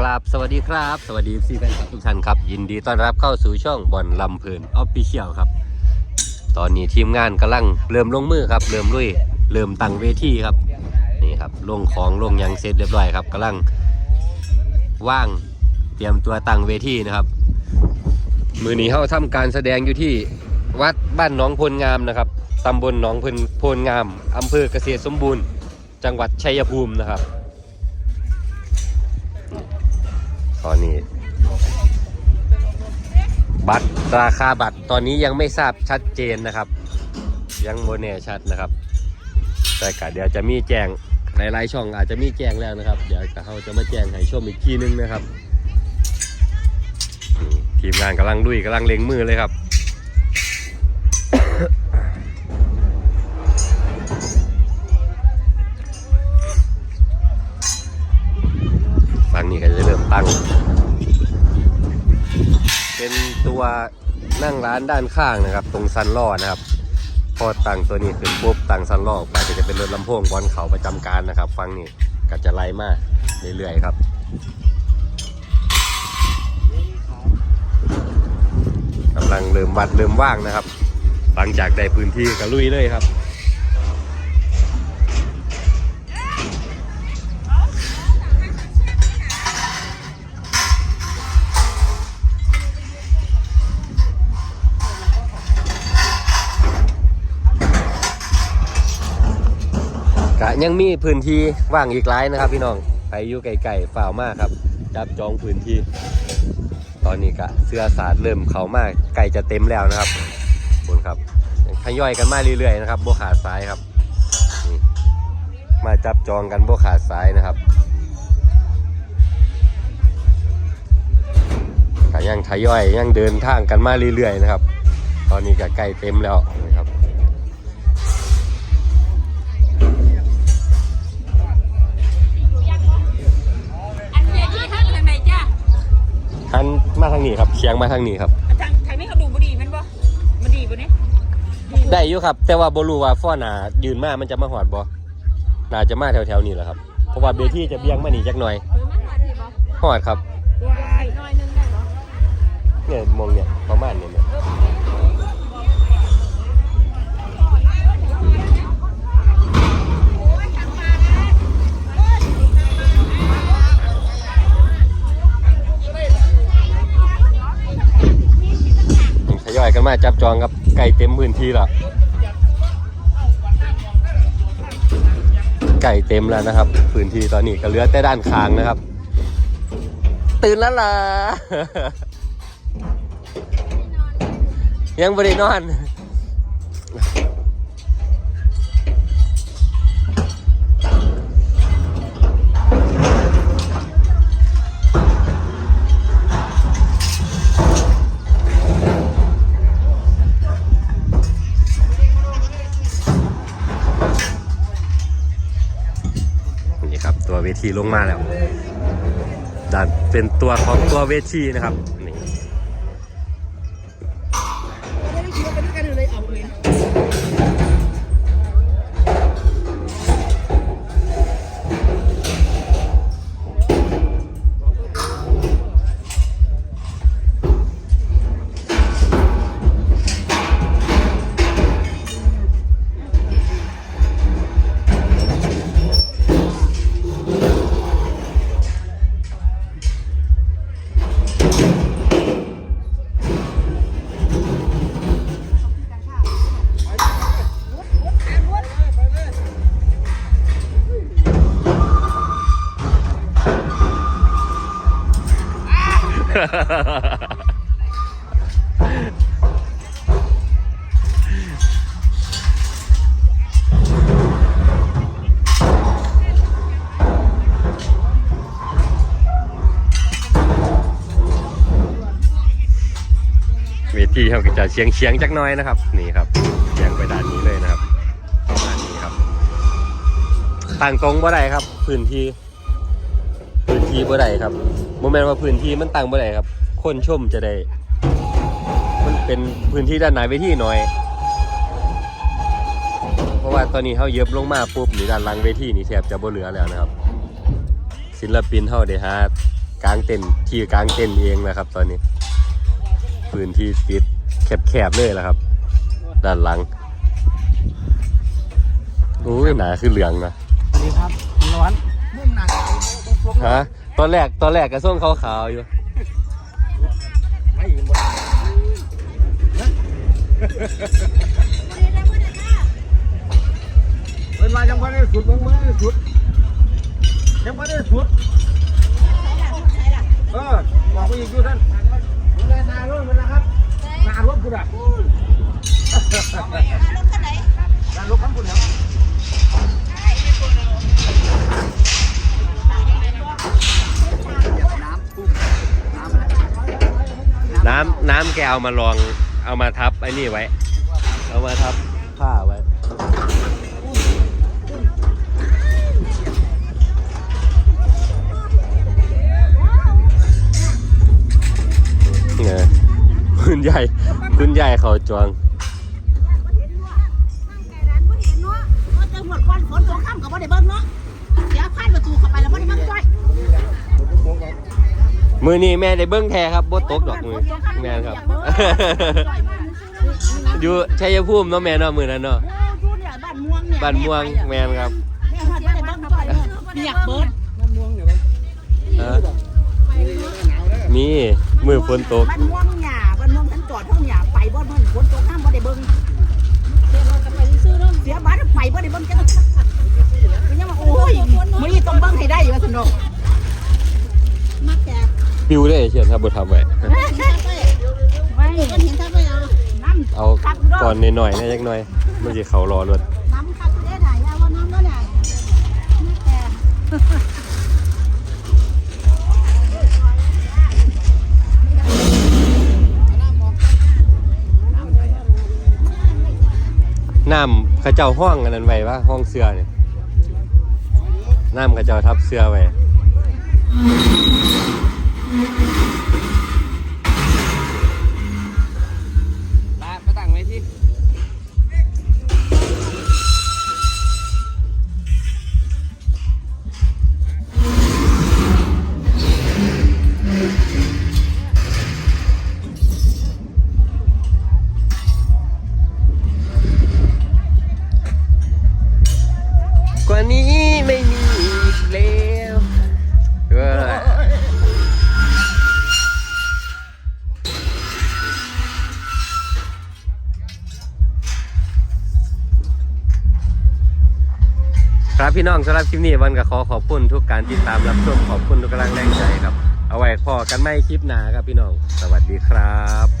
กราบสวัสดีครับ สวัสดีซีแฟนคลับทุกท่านครับ ยินดีต้อนรับเข้าสู่ช่องบอลลำเพลินออฟฟิเชียลครับ ตอนนี้ทีมงานกำลังเริ่มลงมือครับ เริ่มลุยเริ่มตั้งเวทีครับ นี่ครับลงของลงยังเสร็จเรียบร้อยครับกำลังว่างเตรียมตัวตั้งเวทีนะครับ มือนี้เข้าทำการแสดงอยู่ที่วัดบ้านหนองพลงามนะครับตำบลหนองพลโพลงามอำเภอเกษตรสมบูรณ์ จังหวัดชัยภูมินะครับ ตอนนี้ บัตรราคาบัตรตอนนี้ยังไม่ทราบชัดเจนนะครับ ยังโมแน่ชัดนะครับ แต่ก็เดี๋ยวจะมีแจ้งหลายๆช่องอาจจะมีแจ้งแล้วนะครับ เดี๋ยวเขาจะมาแจ้งให้ชมอีกทีนึงนะครับทีมงานกำลังดุยกำลังเล็งมือเลยครับฝั่งนี้ก็จะเริ่ม ตังเป็นตัวนั่งร้านด้านข้างนะครับ ตรงซันล่อนะครับ พอตั้งตัวนี้ขึ้นปุ๊บตั้งซันล่อออกไปก็จะเป็นรถลำโพงบอลเขาประจำการนะครับ ฟังนี่ก็จะไล่มากเรื่อยๆครับกำลังเริ่มวัดเริ่มว่างนะครับหลังจากได้พื้นที่ก็ลุยเลยครับ ยังมีพื้นที่ว่างอีกหลายนะครับ พี่น้องไปอยู่ไกลๆฝ่าวมากครับจับจองพื้นที่ ตอนนี้กะเสื้อสาดเริ่มเขามากไก่จะเต็มแล้วนะครับคุณครับทยอยกันมาเรื่อยๆนะครับโบขาดซ้ายครับมาจับจองกันโบขาดซ้ายนะครับกะยังทยอยยังเดินทางกันมาเรื่อยๆนะครับ ตอนนี้กะไก่เต็มแล้ว หันมาทางนี้ครับเชียงมาทางนี้ครับ ทางทางนี้เขาดูบุดีแมันบ่บุดีบ่เนี่ยได้อยู่ครับ แต่ว่าบรูว่าฟ้อหนายืนมามันจะมาหอดบ่น่าจะมาแถวๆนี้แหละครับ เพราะว่าเบที่จะเบี่ยงมานี่จักหน่อยเออมันหอดดีบ่หอดครับว้ายน้อยนึงได้บ่เนี่ยมองเนี่ยประมาณเนี่ยเนี่ยทยอ กันมาจับจองครับไก่เต็มพื้นที่และไก่เต็มแล้วนะครับ พื้นที่ตอนนี้ก็เหลือแต่ด้านข้างนะครับ ตื่นแล้วล่ะยังบรินอนนี่ ขี่ลงมาแล้วดันเป็นตัวของตัวเวทีนะครับนี่ เวทีเขาก็จะเชียงเชียงจักน้อยนะครับ นี่ครับเชียงไปด้านนี้เลยนะครับประมาณนี้ครับตั้งตรงบ่ได้ครับ พื้นที่พื้นที่บ่ได้ครับโมเมนต์ว่าพื้นที่มันตั้งบ่ได้ครับ คนชมจะได้ มันเป็นพื้นที่ด้านไหนเวทีหน่อย เพราะว่าตอนนี้เขาเย็บลงมาปุ๊บหรือด้านหลังเวทีนี่แทบจะบ่เหลือแล้วนะครับ ศิลปินเขาได้หากลางเต็นท์ที่กลางเต็นท์เองนะครับ ตอนนี้ พื้นที่ปิดแคบๆเลยแหละครับ ด้านหลังโอ้ยหนาคือเหลืองนะสวัสดีครับร้อนมุ่งหนักต้องฟกฮะตอนแรกตอนแรกกระส่งขาวๆอยู่ ไม่หมดเป็นมาจังหวัดได้สุดเมืองเมืองได้สุดจังหวัดได้สุดเออบอกไปอีกอยู่ท่านเวลานารถมันนะครัำน้ำแกเอามาลองเอามาทับไอ้นี่ไว้ เอามาทับผ้าไว้เนี่ยคุณใหญ่ คุณใหญ่เขาจวง มือนี้แม่ได้เบิ้งแท้ครับบดตกดอกมือแม่นครับ อยู่ชัยภูมิเนาะแม่เนาะมือนั้นเนาะบ้านม่วงแม่นครับเปียกเบิร์ดเออมีมือฝนตกบ้านม่วงหยาบ้านม่วงฉันจอดห้องหยาไปบ่เบิ่งฝนตกห้ามบ่ได้เบิ่งเสียบ้านไปบ่ได้เบิ่งจังมันยังว่าโอ้ยมื้อนี้ต้องเบิ่งให้ได้ว่าสนุกมักแก ปิวได้เชียนครับบททำไว้ไม่ก็เห็นถ้าไปเอาน้ำเอาก่อนหน่อยๆนะจักหน่อยมันจะเขารอรถน้ำคักได้ถ่ายเอาว่าน้ำก็ได้มักแกน้ำเข้าเจ้าห้องอันนั้นไว้ปะห้องเสื้อเนี่ยน้ำเข้าเจ้าทับเสื้อไว้ thank you. ครับพี่น้องสำหรับคลิปนี้วันก็ขอขอบคุณทุกการติดตามรับชมขอบคุณทุกกำลังแรงใจครับ เอาไว้พอกันไม่คลิปหนาครับพี่น้อง สวัสดีครับ